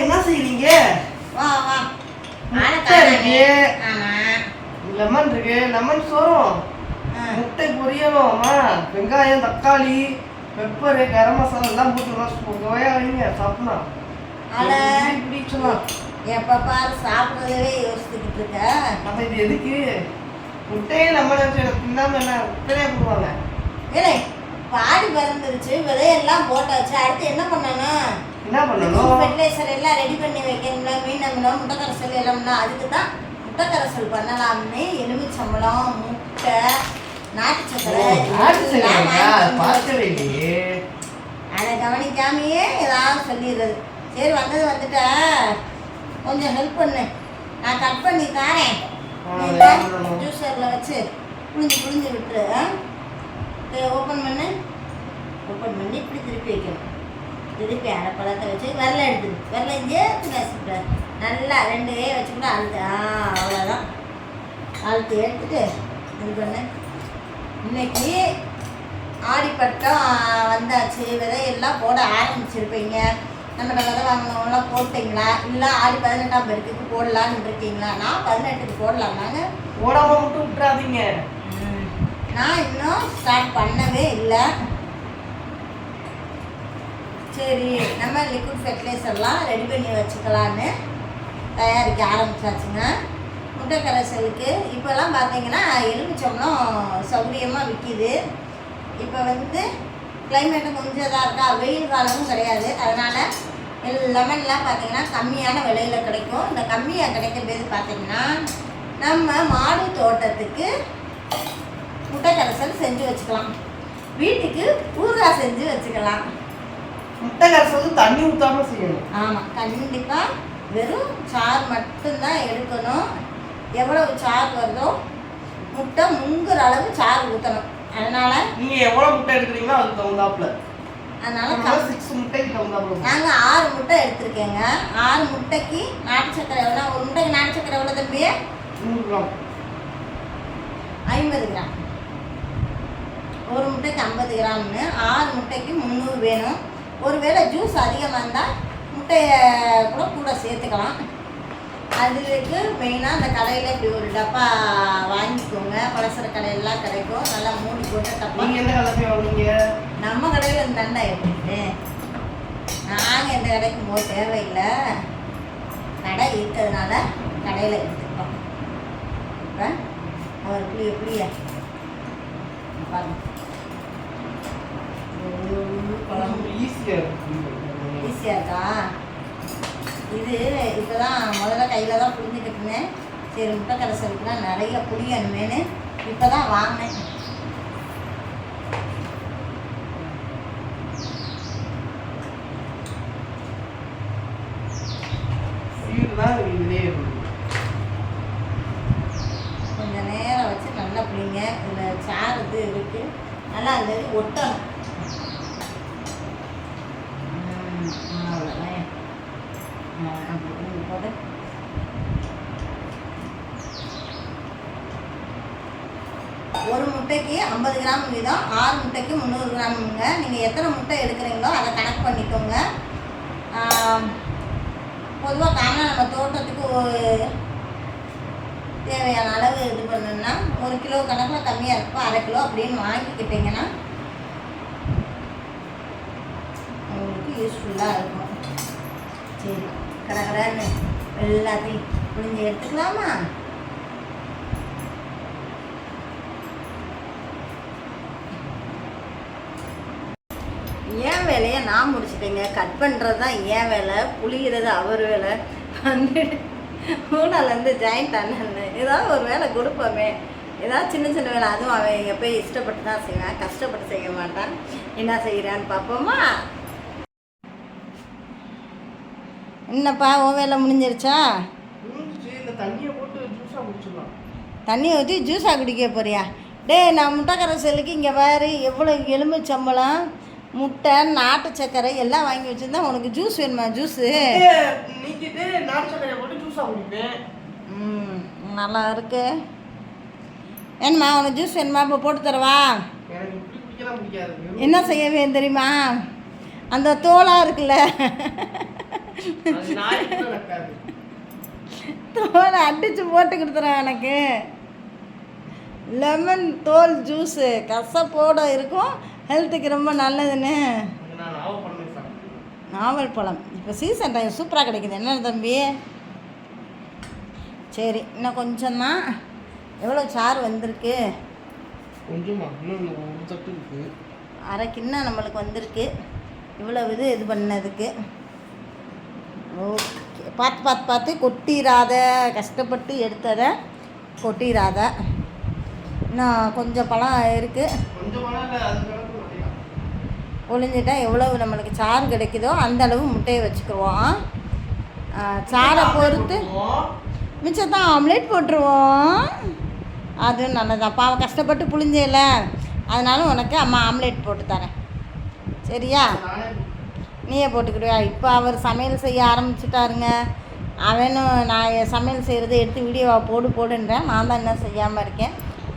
என்ன வா முட்டை இருக்கு. லெமன் இருக்கு. லெமன் சோறும். முட்டை பொரியலும். அம்மா வெங்காயம் தக்காளி பெப்பரு கரம் மசாலா எல்லாம் போட்டு சுவையா வைங்க சாப்பிடலாம். சொல்லலாம் எப்ப பாரு சாப்பிடுறதவே யோசிச்சுக்கிட்டு இருக்க. இது எதுக்கு? முட்டையே எனக்கு தின்னாம என்ன? முட்டையே போடுவாங்க. ஏலே பாடி பறந்துருச்சு. விதையெல்லாம் போட்டாச்சு. அடுத்து என்ன பண்ணணும்? பண்ணணும். ஃபெர்டிலைசர் எல்லாம் ரெடி பண்ணி வைக்கணும்ல மீன் அமிலம் முட்டை கரைசல் எல்லாம்னா அதுக்கு தான் முட்டை கரைசல் பண்ணலாம்னு எலுமிச்சம்பழம் முட்டை நாட்டு சக்கரை அதை கவனிக்காமையே ஏதாவது சொல்லிடுறது. சரி வந்தது வந்துட்ட. கொஞ்சம் ஹெல்ப் பண்ணு. நான் கட் பண்ணி தாரேன். ஜூஸரில் வச்சு புளிஞ்சு புளிஞ்சு விட்டுரு ஓப்பன் பண்ணு. ஓப்பன் பண்ணி இப்படி திருப்பி வைக்கணும். திருப்பி அரை பழத்தை வச்சு விரல எடுத்துரு விரல சேர்த்து நசுக்கிட்ட நல்லா ரெண்டு கை வச்சுக்கூட அழுத்து ஆ அவ்வளோதான் அழுத்து எடுத்துட்டு இது பண்ணு. இன்னைக்கு ஆடிப்பட்டம் வந்தாச்சு. விதையெல்லாம் போட ஆரம்பிச்சிருப்பீங்க. நம்ம விதை வாங்கினவங்களாம் போட்டீங்களா? இல்லை ஆடி பதினெட்டாம் பேருக்கு போடலான்னு இருக்கீங்களா? நான் பதினெட்டுக்கு போடலாம்னாங்க ஓடாம மட்டும் விட்டுறாதீங்க. நான் இன்னும் ஸ்டார்ட் பண்ணவே இல்லை. சரி நம்ம லிக்விட் ஃபெர்டிலைசர்லாம் ரெடி பண்ணி வச்சுக்கலான்னு தயாரிக்க ஆரம்பிச்சாச்சுங்க. முட்டை கரைசலுக்கு இப்போல்லாம் பார்த்தீங்கன்னா எலுமிச்சம்பளம் சௌகரியமாக விற்கிது இப்போ வந்து கிளைமேட்டும் கொஞ்சம் இதாக இருக்கா? வெயில் காலமும் கிடையாது. அதனால் லெமன்லாம் பார்த்தீங்கன்னா கம்மியான விலையில் கிடைக்கும். இந்த கம்மியாக கிடைக்கிறது பார்த்தீங்கன்னா நம்ம மாடு தோட்டத்துக்கு முட்டை கரைசல் செஞ்சு வச்சுக்கலாம். வீட்டுக்கு ஊறுகாய் செஞ்சு வச்சுக்கலாம். முட்டை கரைசல் வந்து தண்ணி ஊத்தாம செய்யணும். ஆமாம் கண்டிப்பாக வெறும் சாறு மட்டும்தான் எடுக்கணும். எவ்வளவு சாறு வருதோ முட்டை முங்குற அளவு சாறு ஊற்றணும் அதனால் நீங்க எவ்வளவு முட்டை எடுக்கிறீங்களோ அதுக்கு தகுந்தாப்புல. அதனால் சிக்ஸ் முட்டைக்கு தகுந்தாப்புல. நாங்கள் ஆறு முட்டை எடுத்திருக்கேங்க. ஆறு முட்டைக்கு நாட்டு சக்கரை எவ்வளோ ஒரு முட்டைக்கு நாட்டு சக்கரை எவ்வளோ தம்பி? நூறு கிராம். ஐம்பது கிராம். ஒரு முட்டைக்கு ஐம்பது கிராம்னு ஆறு முட்டைக்கு முந்நூறு வேணும். ஒருவேளை ஜூஸ் அதிகமாக இருந்தால் முட்டையை கூட கூட சேர்த்துக்கலாம். அதுக்கு மெயினாக அந்த கடையில் இப்படி ஒரு டப்பா வாங்கிக்கோங்க. பலசர கடையெல்லாம் கிடைக்கும் நல்லா மூடி போட்டு டப்பா. நீங்க எந்த கலப்பையும் வாங்குனீங்க? நம்ம கடையில் இருந்தாண்டா எப்படி நாங்கள் எந்த கடைக்கும் போக தேவையில்லை. கடை இருக்கிறதுனால கடையில் எடுத்துக்கிறோம் இப்போ அவர் புளிய புளிய பாருங்க. குழம்பு ஈஸியா இருக்கு ஈஸியாக இருக்கா? இது இப்போ தான் முதல்ல கையில் தான் புளிஞ்சிக்கிட்டு இருந்தேன் சரி முட்டை கரைசலுக்குலாம் நிறைய புளியணுமேனு இப்போ தான் வாங்கினேன் சீடு தான் இதுலயே இருக்கு கொஞ்சம் நேரம் வச்சு நல்லா பிடிங்க இதில் சாறு இது இருக்குது நல்லா அந்த இது ஒட்டணும் ம், அவ்வளோதான் ஆ, அப்படி கொஞ்சம் போடு ஒரு முட்டைக்கு ஐம்பது கிராம் வீதம் ஆறு முட்டைக்கு முந்நூறு கிராமுங்க. நீங்கள் எத்தனை முட்டை எடுக்கிறீங்களோ அதை கணக்கு பண்ணிக்கோங்க. பொதுவாக காமனாக நம்ம தோட்டத்துக்கு ஒரு தேவையான அளவு இது பண்ணணும்னா ஒரு கிலோ கணக்கில் கம்மியாக இருக்கும். அரை கிலோ அப்படின்னு வாங்கிக்கிட்டிங்கன்னா உங்களுக்கு யூஸ்ஃபுல்லாக இருக்கும். சரி கடகடன்னு எல்லாத்தையும் புரிஞ்சு எடுத்துக்கலாமா? ஏன் வேலையை நான் முடிச்சிட்டேங்க. கட் பண்ணுறது தான் ஏன் வேலை. புளிகிறது அவர் வேலை. வந்து மூணாலேருந்து ஜாயிண்ட் அண்ணன் ஏதாவது ஒரு வேலை கொடுப்போமே. ஏதாவது சின்ன சின்ன வேலை அதுவும் அவன் எப்பயும் இஷ்டப்பட்டு தான் செய்வான். கஷ்டப்பட்டு செய்ய மாட்டான். என்ன செய்கிறான்னு பார்ப்போமா? என்னப்பா உன் வேலை முடிஞ்சிருச்சா? தண்ணியை ஊற்றி ஜூஸாக குடிக்க போறியா? டேய் நான் முட்டை கரைசலுக்கு இங்கே பாரு. எவ்வளோ எலுமிச்சம்பழம் முட்டை நாட்டு சர்க்கரை எல்லாம் வாங்கி வச்சுருந்தா உனக்கு ஜூஸ் வேணுமா ஜூஸு நீக்கிட்டு நாட்டு சக்கரையை போட்டு ஜூஸா குடிப்பேன் ம் நல்லா இருக்கு. வேணுமா உனக்கு ஜூஸ் வேணுமா? இப்போ போட்டு தரவா? என்ன செய்ய வேண்டும் தெரியுமா? அந்த தோலாக இருக்குல்ல. தோலை அடிச்சு போட்டு கொடுத்துறேன் எனக்கு லெமன் தோல் ஜூஸு கசப்போட இருக்கும். ஹெல்த்துக்கு ரொம்ப நல்லதுன்னு. நாவல் பழம். இப்போ சீசன் டைம் சூப்பராக கிடைக்குது. என்ன தம்பி? சரி இன்னும் கொஞ்சம்தான் எவ்வளோ சாறு வந்திருக்கு? கொஞ்சமா. அரை கிண்ணம் நம்மளுக்கு வந்திருக்கு. இவ்வளோ இது இது பண்ணதுக்கு. ஓகே பார்த்து பார்த்து பார்த்து. கொட்டிராத. கஷ்டப்பட்டு எடுத்ததை கொட்டிராத. இன்னும் கொஞ்சம் பழம் இருக்குது கொஞ்சம் பணம் இல்லை அது கிடக்கு நிறையா ஒளிஞ்சிட்டா எவ்வளவு நம்மளுக்கு சாறு கிடைக்குதோ அந்த அளவு முட்டையை வச்சுக்குவோம். சாரை பொறுத்து மிச்சத்தான் ஆம்லேட் போட்டுருவோம். அதுவும் நல்லதான் பாவம் கஷ்டப்பட்டு புளிஞ்சேல அதனால உனக்கு அம்மா ஆம்லேட் போட்டு தரேன். சரியா? நீயே போட்டுக்கிடுவியா இப்போ அவர் சமையல் செய்ய ஆரம்பிச்சிட்டாருங்க. அவனும் நான் சமையல் செய்கிறத எடுத்து வீடியோவை போடு போடுன்றேன். நான் தான் என்ன செய்யாமல் இருக்கேன்.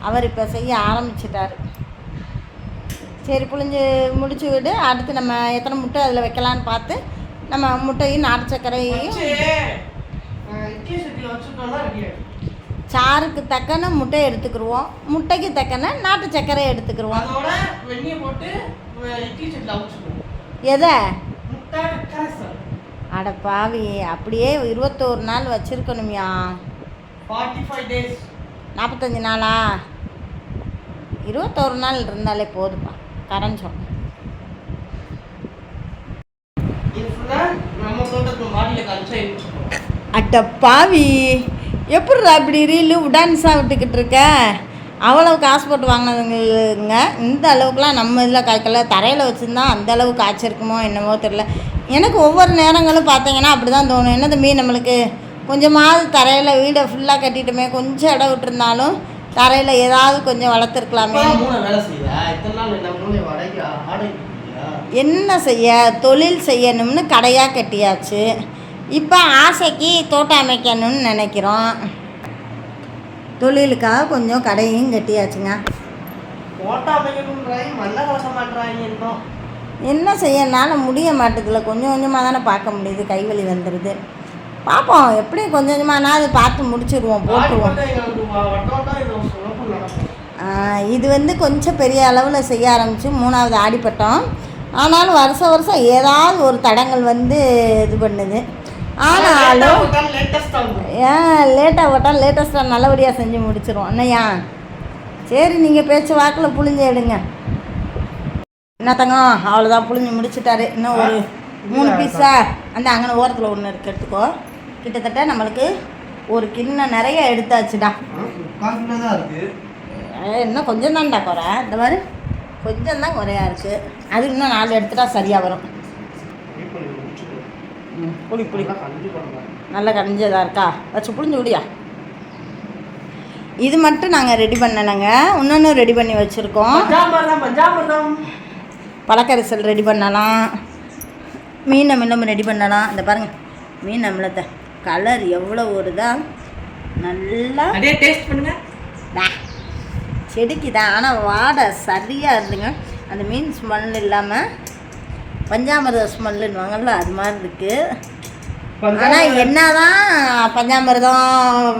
அவர் இப்போ செய்ய ஆரம்பிச்சிட்டாரு. சரி புளிஞ்சு முடிச்சு விடு அடுத்து நம்ம எத்தனை முட்டை அதில் வைக்கலான்னு பார்த்து நம்ம முட்டையும் நாட்டு ஆயிடும். சாருக்கு தக்கன முட்டை எடுத்துக்கிருவோம். முட்டைக்கு தக்கன நாட்டு சர்க்கரை அவிச்சுக்கணும். எதை? அட பாவி அப்படியே இருபத்தோரு நாள் வச்சுருக்கணுமியா. நாற்பத்தஞ்சு நாளா? இருபத்தோரு நாள் இருந்தாலே போதுப்பா கரைஞ்சோம் அட்ட பாவி எப்படிடா இப்படி ரீலு உடான்ஸாக விட்டுக்கிட்டு இருக்க? அவ்வளோ காசு போட்டு வாங்கினதுங்க இந்த அளவுக்குலாம் நம்ம இதில் காய்க்கல தரையில் வச்சுருந்தா அந்த அளவு காய்ச்சிருக்குமோ என்னமோ தெரில எனக்கு ஒவ்வொரு நேரங்களும் பார்த்தீங்கன்னா அப்படி தான் தோணும். என்ன தம்பி நம்மளுக்கு கொஞ்சமாவது தரையில் வீடை ஃபுல்லாக கட்டிட்டோமே கொஞ்சம் இடம் விட்டுருந்தாலும் தரையில் ஏதாவது கொஞ்சம் வளர்த்துருக்கலாமே. என்ன செய்ய? தொழில் செய்யணும்னு கடையாக கட்டியாச்சு. இப்போ ஆசைக்கு தோட்டம் அமைக்கணும்னு நினைக்கிறோம். தொழிலுக்காக கொஞ்சம் கடையும் கட்டியாச்சுங்க. என்ன செய்யனால முடிய மாட்டேதுல. கொஞ்சம் கொஞ்சமாக தானே பார்க்க முடியுது. கைவலி வந்துடுது பார்ப்போம் எப்படி கொஞ்சம் கொஞ்சமானாவது பார்த்து முடிச்சிடுவோம் போட்டுருவோம். இது வந்து கொஞ்சம் பெரிய அளவில் செய்ய ஆரம்பிச்சு மூணாவது ஆடிப்பட்டம். ஆனாலும் வருஷம் வருஷம் ஏதாவது ஒரு தடங்கள் வந்து இது பண்ணுது. ஆனாலும் ஏன் லேட்டாக போட்டால் லேட்டஸ்ட்டாக நல்லபடியாக செஞ்சு முடிச்சிருவோம். என்னையா சரி நீங்கள் பேச்சு வாக்கில் புளிஞ்சு எடுங்க. என்ன தங்கம் அவ்வளோதான் புளிஞ்சு முடிச்சிட்டாரு. இன்னும் ஒரு மூணு பீஸா அந்த அங்கே ஓரத்தில் ஒன்று இருக்கு எடுத்துக்கோ. கிட்டத்தட்ட நம்மளுக்கு ஒரு கிண்ணம் நிறைய எடுத்தாச்சுடா. காஃபில தான் இருக்கு ஏ, இன்னும் கொஞ்சம் தான்டா குறை. இந்த மாதிரி கொஞ்சம் தான் குறையா இருக்குது அது இன்னும் நாலு எடுத்துட்டா சரியாக வரும். புளி புளி. நல்லா கரைஞ்சதா இருக்கா? வச்சு புளிஞ்சு விடியா இது மட்டும் நாங்கள் ரெடி பண்ணலைங்க. இன்னொன்று ரெடி பண்ணி வச்சுருக்கோம். பழக்கரிசல் ரெடி பண்ணலாம். மீன் அமிலம் ரெடி பண்ணலாம். இந்த பாருங்கள் மீன் அமிலத்தை. கலர் எவ்வளோ வருதா? நல்லா அப்படியே டேஸ்ட் பண்ணுங்க. செடிக்கு தான் ஆனால் வாடை சரியாக இருந்துங்க அந்த மீன் ஸ்மெல் இல்லாமல் பஞ்சாமிரத ஸ்மெல்லுன்னுவாங்கல்ல அது மாதிரி இருக்குது ஆனால் என்னதான் பஞ்சாமிர்தம்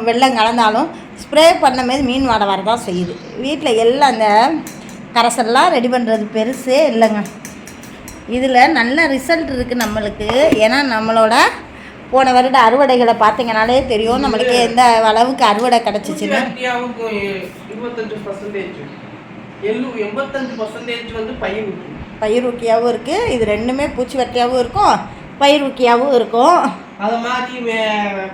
வெள்ளம் கலந்தாலும் ஸ்ப்ரே பண்ண மாதிரி மீன் வாடை வரதான் செய்யுது. வீட்டில் எல்லாம் அந்த கரைசல்லாம் ரெடி பண்ணுறது பெருசே இல்லைங்க. இதில் நல்ல ரிசல்ட் இருக்குது நம்மளுக்கு. ஏன்னா நம்மளோட போன வருட அறுவடைகளை பார்த்தீங்கனாலே தெரியும். நம்மளுக்கு எந்த அளவுக்கு அறுவடை கிடச்சிச்சின்னு. பயிர் ஊக்கியாகவும் இருக்குது இது ரெண்டுமே பூச்சி வெட்டியாகவும் இருக்கும். பயிர் ஊக்கியாகவும் இருக்கும். அதை மாதிரி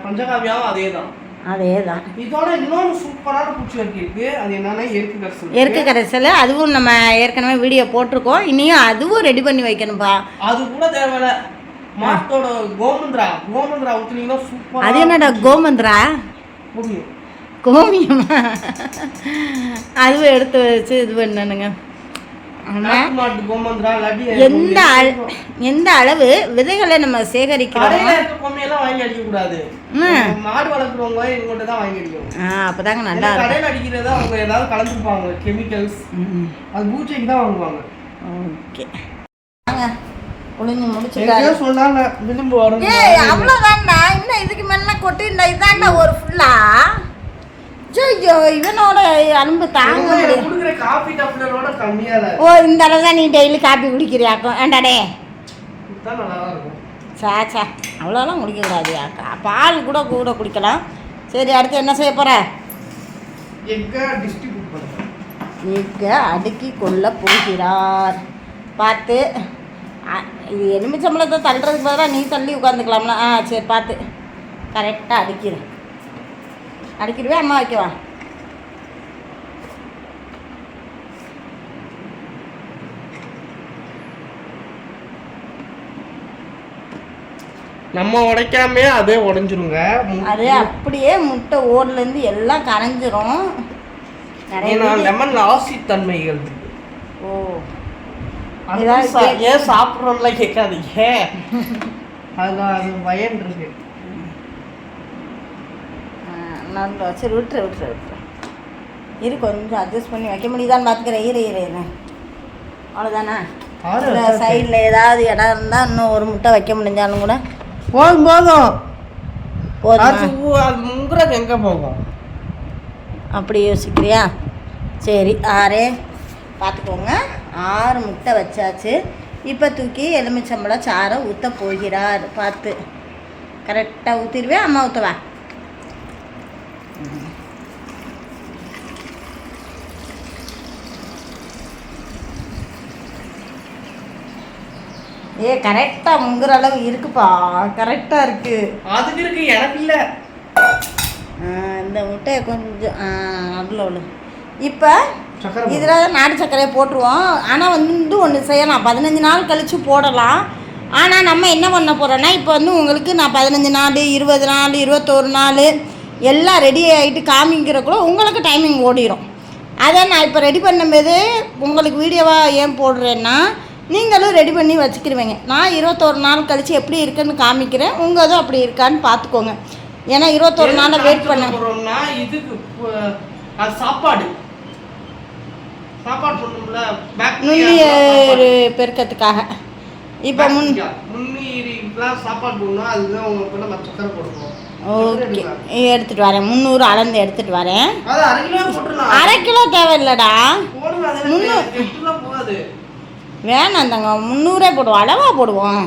பஞ்சகாவியாவும் அதே தான் அதே தான் இதோட இன்னொன்று சூப்பரான பூச்சிவர்த்தி இருக்கு. அது என்னன்னா எருக்கு கரிசல். எருக்கு கரைசல். அதுவும் நம்ம ஏற்கனவே வீடியோ போட்டிருக்கோம். இனியும் அதுவும் ரெடி பண்ணி வைக்கணும்ப்பா அது கூட தேவையில்ல. மாட்டோட கோமந்திரா. கோமந்திரா ஊத்துனீங்கன்னா சூப்பரா அது என்னடா கோமந்திரா? கோமியமா. அதுவும் எடுத்து வச்சு இது பண்ணணுங்க. எந்த எந்த அளவு விதைகளை நம்ம சேகரிக்கிறோம். மாடு வளர்க்குறவங்க இவங்கள்ட்ட தான் வாங்கி அடிக்கணும். ஆ அப்போதாங்க நல்லா கடையில் அடிக்கிறதா அவங்க ஏதாவது கலந்துருப்பாங்க கெமிக்கல்ஸ் அது பூச்சைக்கு தான் வாங்குவாங்க. ஓகே. புழிஞ்சு முடிச்சுட்டாரு. சொன்னாங்க விளிம்பு வரும் ஏய் அவ்வளோதான்டா இன்னும் இதுக்கு மேலே கொட்டி இந்த இதாண்டா ஒரு ஃபுல்லா ஐயோ இவனோட அன்பு தாங்க ஓ இந்த அளவு தான் நீ டெய்லி காப்பி குடிக்கிறியாக்கும் ஏண்டாடே சே சே. அவ்வளோலாம் குடிக்கக்கூடாதியா பால் கூட கூட குடிக்கலாம். சரி அடுத்து என்ன செய்ய போகிற எக்கா அடுக்கி கொள்ள போகிறார். பார்த்து. இது எலுமிச்சம்பளத்தை தள்ளுறதுக்கு பதிலாக நீ தள்ளி உட்காந்துக்கலாம்ல ஆ சரி பார்த்து கரெக்டாக அடுக்கிறேன் அடுக்கிடுவே அம்மா வைக்கவா நம்ம உடைக்காமே அதே உடைஞ்சிருங்க. அது அப்படியே முட்டை ஓடுலேருந்து எல்லாம் கரைஞ்சிரும். நிறைய லெமன்ல ஆசிட் தன்மைகள் ஏதாவது ஏன் சாப்பிட்றோம்ல கேட்காதீங்க. அதுல அது பயன் இருக்கு. நல்லா சரி விட்டுரு விட்டுரு விட்டுரு. இரு கொஞ்சம் அட்ஜஸ்ட் பண்ணி வைக்க முடியுதான்னு பார்த்துக்கிறேன். இரு இரு இரு. அவ்வளோதானே. சைடில் ஏதாவது இடம் இருந்தால் இன்னும் ஒரு முட்டை வைக்க முடிஞ்சாலும் கூட. போதும் போதும். போதுமா? முங்குறது எங்க போகும்? அப்படி யோசிக்கிறியா? சரி ஆறு. பார்த்துக்கோங்க. ஆறு முட்டை வச்சாச்சு. இப்போ தூக்கி எலுமிச்சம்பழம் சாறை ஊற்ற போகிறார். பார்த்து. கரெக்டாக ஊற்றிடுவேன் அம்மா ஊற்றவா ஏ கரெக்டாக முங்குற அளவு இருக்குப்பா. கரெக்டாக இருக்குது அதுக்கு இருக்கு எனக்கு இல்ல. இந்த முட்டையை கொஞ்சம் அவ்வளோ இப்போ. இதில் நாட்டு சர்க்கரையை போட்டுருவோம். ஆனால் வந்து ஒன்று செய்யலாம். பதினஞ்சு நாள் கழித்து போடலாம். ஆனால் நம்ம என்ன பண்ண போகிறோன்னா இப்போ வந்து உங்களுக்கு நான் பதினஞ்சு நாள் இருபது நாள் இருபத்தோரு நாள் எல்லாம் ரெடி ஆகிட்டு காமிக்கிறக்குள்ள உங்களுக்கு டைமிங் ஓடிடும் அதை நான் இப்போ ரெடி பண்ணும்போது உங்களுக்கு வீடியோவாக ஏன் போடுறேன்னா நீங்களும் ரெடி பண்ணி வச்சுக்கிருவீங்க நான் இருபத்தோரு நாள் கழித்து எப்படி இருக்குன்னு காமிக்கிறேன். உங்கள் இதுவும் அப்படி இருக்கான்னு பார்த்துக்கோங்க. ஏன்னா இருபத்தோரு நாளை வெயிட் பண்ண சாப்பாடு. சாப்பாடு நுண்ணுயிர் பெருக்கத்துக்காக. இப்போ முன் முன்னீரிலாம் சாப்பாடு போடணும் அதுதான் உங்களுக்கு நம்ம சக்கரை போடுவோம் ஓகே. எடுத்துகிட்டு வரேன். முந்நூறு அளந்து எடுத்துகிட்டு வரேன். அரை கிலோ தேவையில்லடா. முந்நூறு. வேணாம் தங்க முந்நூறே போடுவோம். அளவாக போடுவோம்.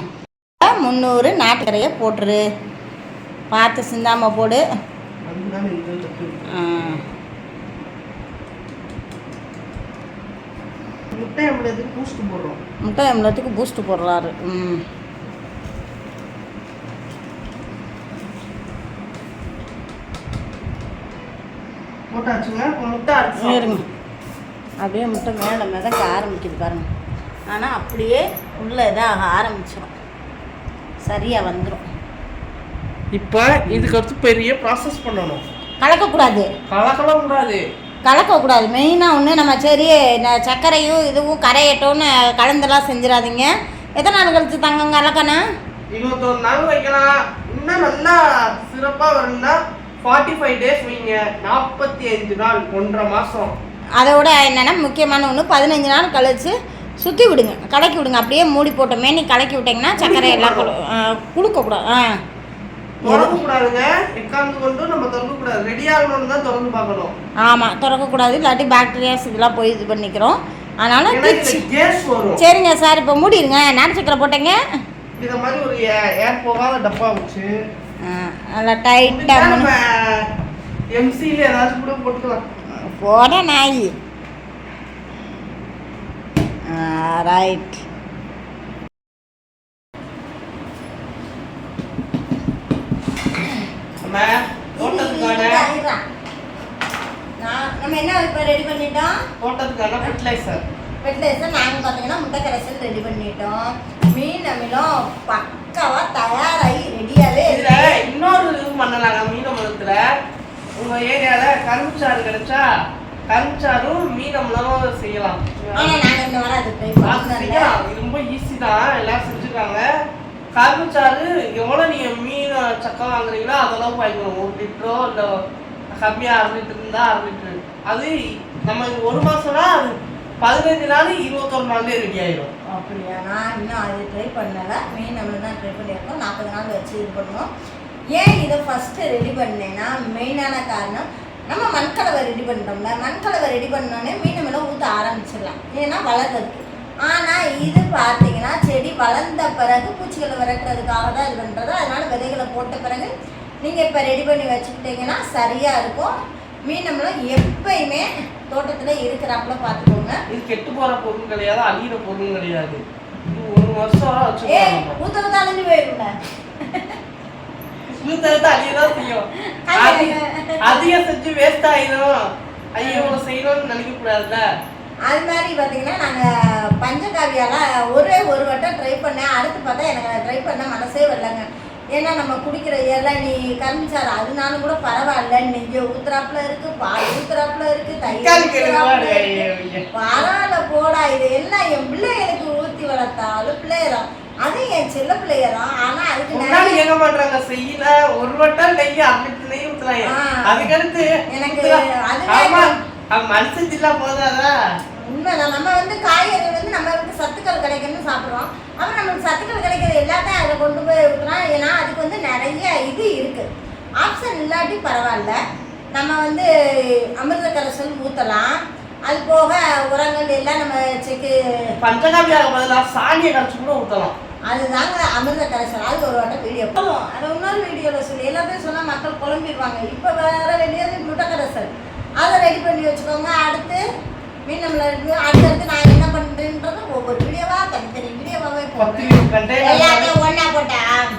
முந்நூறு நாட்டுக்கரையை போட்டுரு. பார்த்து சிந்தாம போடு அதுதான் இந்த தட்டு. ஆ. முட்டை நம்மளுக்கு பூஸ்ட் போடுறோம். முட்டை எவ்வளோத்துக்கு பூஸ்ட் போடுறாரு ம். போட்டாச்சுங்க. முட்டை அரைச்சு இருங்க. அப்படியே முட்டை மேலே மிதக்க ஆரம்பிக்குது பாருங்க. ஆனால் அப்படியே உள்ளே இதாக ஆரம்பிச்சிடும் சரியாக வந்துடும் இப்போ இதுக்கு அடுத்து பெரிய ப்ராசஸ் பண்ணணும். கலக்கக்கூடாது. கலக்கலாம் கூடாது. கலக்கக்கூடாது மெயினாக ஒன்று நம்ம சரி இந்த சர்க்கரையும் இதுவும் கரையட்டும்னு கலந்தெல்லாம் செஞ்சிடாதீங்க. எத்தனை நாள் கழிச்சு தங்க கலக்கணும்? இருபத்தொரு நாள் வைக்கலாம். இன்னும் நல்லா சிறப்பாக வரணும்னா ஃபார்ட்டி ஃபைவ் டேஸ் வைங்க. நாற்பத்தி அஞ்சு நாள் ஒன்றரை மாதம் அதோட என்னென்னா முக்கியமான ஒன்று பதினஞ்சு நாள் கழிச்சு சுற்றி விடுங்க. கலக்கி விடுங்க. அப்படியே மூடி போட்டோமே நீ கலக்கி விட்டிங்கன்னா சர்க்கரை எல்லாம் குழு குளுக்கக்கூடாது ஆ. கூடாதுங்க உட்கார்ந்து கொண்டு நம்ம திறக்க கூடாது ரெடி ஆகணும்னு தான் திறந்து பார்க்கணும். ஆமாம் திறக்கக்கூடாது. இல்லாட்டி பாக்டீரியாஸ் இதெல்லாம் போய் இது பண்ணிக்கிறோம். அதனால் கேஸ் வரும். சரிங்க சார் இப்போ மூடிடுங்க. நாட்டு சக்கரை போட்டேங்க. இத மாதிரி ஒரு ஏர் போகாத டப்பா வச்சு. நல்லா டைட்டாக நம்ம எம்சியில் ஏதாச்சும் கூட போட்டுக்கலாம். போட நாய். ரைட் நம்ம தோட்டத்துக்கான நம்ம என்ன இப்போ ரெடி பண்ணிட்டோம்? தோட்டத்துக்கான ஃபெர்டிலைசர் ஃபெர்டிலைசர் நாங்கள் பார்த்தீங்கன்னா முட்டை கரைசல் ரெடி பண்ணிட்டோம். மீன் அமிலம் பக்காவாக தயாராகி ரெடியாகவே இதுல இன்னொரு இது பண்ணலாங்க மீன மரத்துல உங்க ஏரியால கரும்புச்சாறு கிடைச்சா கரும்புச்சாரும் மீனம்லாம் செய்யலாம். ஆனால் நாங்கள் இந்த வாரம் அது ட்ரை அது பண்ணல செய்யலாம். இது ரொம்ப ஈஸி தான். எல்லாம் செஞ்சுருக்காங்க. கரும்புச்சாறு எவ்வளோ நீங்கள் மீன் சக்கை வாங்குறீங்களோ அதெல்லாம் வாங்கிக்கணும் ஒரு லிட்டரோ இல்லை கம்மியாக அரை லிட்டர் இருந்தால் அரை லிட்டரு. அது நம்ம ஒரு மாதம்னா அது பதினஞ்சு நாள் இருபத்தொரு நாள்லேயே ரெடி ஆயிடும். அப்படியா? நான் இன்னும் அது ட்ரை பண்ணலை. மீன் நம்ம தான் ட்ரை பண்ணியிருக்கோம். நாற்பது நாள் வச்சு இது பண்ணுவோம். ஏன் இதை ஃபஸ்ட்டு ரெடி பண்ணேன்னா மெயினான காரணம் நம்ம மண்கலவை ரெடி பண்ணிட்டோம்ல மண்கலவை ரெடி பண்ணோடனே மீன் மேலே ஊற்ற ஆரம்பிச்சிடலாம். ஏன்னா வளர்றதுக்கு. ஆனால் இது பார்த்தீங்கன்னா செடி வளர்ந்த பிறகு பூச்சிகளை விரட்டுறதுக்காக தான் இது பண்ணுறது அதனால விதைகளை போட்ட பிறகு நீங்கள் இப்போ ரெடி பண்ணி வச்சுக்கிட்டீங்கன்னா சரியாக இருக்கும். மீன் நம்மளும் எப்பயுமே தோட்டத்தில் இருக்கிறாப்புல பார்த்துக்கோங்க. இது கெட்டு போற பொருள் கிடையாது அழியிற பொருள் கிடையாது. இது ஒரு வருஷம் ஏய் வச்சுக்கோங்க ஊத்துறது அழிஞ்சு போயிருங்க சுத்தத்தை அழியதான் செய்யும். அதிக- அதிகம் செஞ்சு வேஸ்ட் ஆயிடும் ஐயோ செய்யணும்னு நினைக்க கூடாதுல்ல அது மாதிரி பார்த்தீங்கன்னா நாங்கள் பஞ்சகாவியால ஒரே ஒரு வட்டம் ட்ரை பண்ணேன். அடுத்து பார்த்தா எனக்கு ட்ரை பண்ண மனசே வரலங்க. ஏன்னா நம்ம குடிக்கிற இளநீ கருமிச்சாறு அதனாலும் கூட பரவாயில்ல. நெய்ய ஊத்துறாப்புல இருக்கு பால் ஊத்துறாப்புல இருக்கு தயிர். பரவாயில்ல போடா இது எல்லாம் என் பிள்ளைகளுக்கு ஊற்றி வளர்த்தாலும் பிள்ளையதான் அது என் செல்ல பிள்ளையதான் ஆனால் அதுக்கு மாட்டாங்க செய்யல. ஒரு வட்டம் நெய் நெய். அதுக்கடுத்து எனக்கு ஊத்தலாம். அதுவே ஆமா அவன் மனுஷன் தில்லா போதாதா? உண்மைதான். நம்ம வந்து காய்கறி வந்து நம்மளுக்கு சத்துக்கள் கிடைக்கும்னு சாப்பிடுறோம். அப்புறம் நம்மளுக்கு சத்துக்கள் கிடைக்கிற எல்லாத்தையும் அதில் கொண்டு போய் ஊற்றலாம் ஏன்னா அதுக்கு வந்து நிறைய இது இருக்கு. ஆப்ஷன் இல்லாட்டி பரவாயில்ல. நம்ம வந்து அமிர்த கரைசல் ஊற்றலாம் அது போக உரங்கள் எல்லாம் நம்ம செக்கு பஞ்சகாவியாக பதிலா சாணியை கரைச்சு கூட ஊத்தலாம். அதுதாங்க அமிர்த கரைசல் அது ஒரு வட்டம் வீடியோ அது இன்னொரு வீடியோவில் சொல்லி எல்லாத்தையும் சொன்னால் மக்கள் குழம்பிடுவாங்க இப்போ வேற வேண்டியது முட்டை கரைசல் அதை ரெடி பண்ணி வச்சுக்கோங்க. அடுத்து மீன் நம்மள இருக்கு. அடுத்தடுத்து நான் என்ன பண்ணுறேன்றது ஒவ்வொரு வீடியோவா தனித்தனி வீடியோவாகவே கண்டெய்னர் எல்லாத்தையும் ஒன்றா போட்டேன்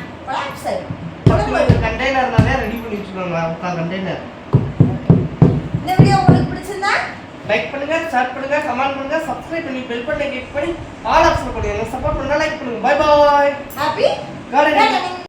சரி பத்து கண்டெய்னர்னாலே ரெடி பண்ணி வச்சுக்கோங்க கண்டெய்னர் இந்த வீடியோ உங்களுக்கு பிடிச்சிருந்தா லைக் பண்ணுங்க ஷேர் பண்ணுங்க கமெண்ட் பண்ணுங்க சப்ஸ்கிரைப் பண்ணி பெல் பட்டனை கிளிக் பண்ணி ஆல் ஆப்ஷன் பண்ணுங்க சப்போர்ட் பண்ணா லைக் பண்ணுங்க. Bye bye happy gardening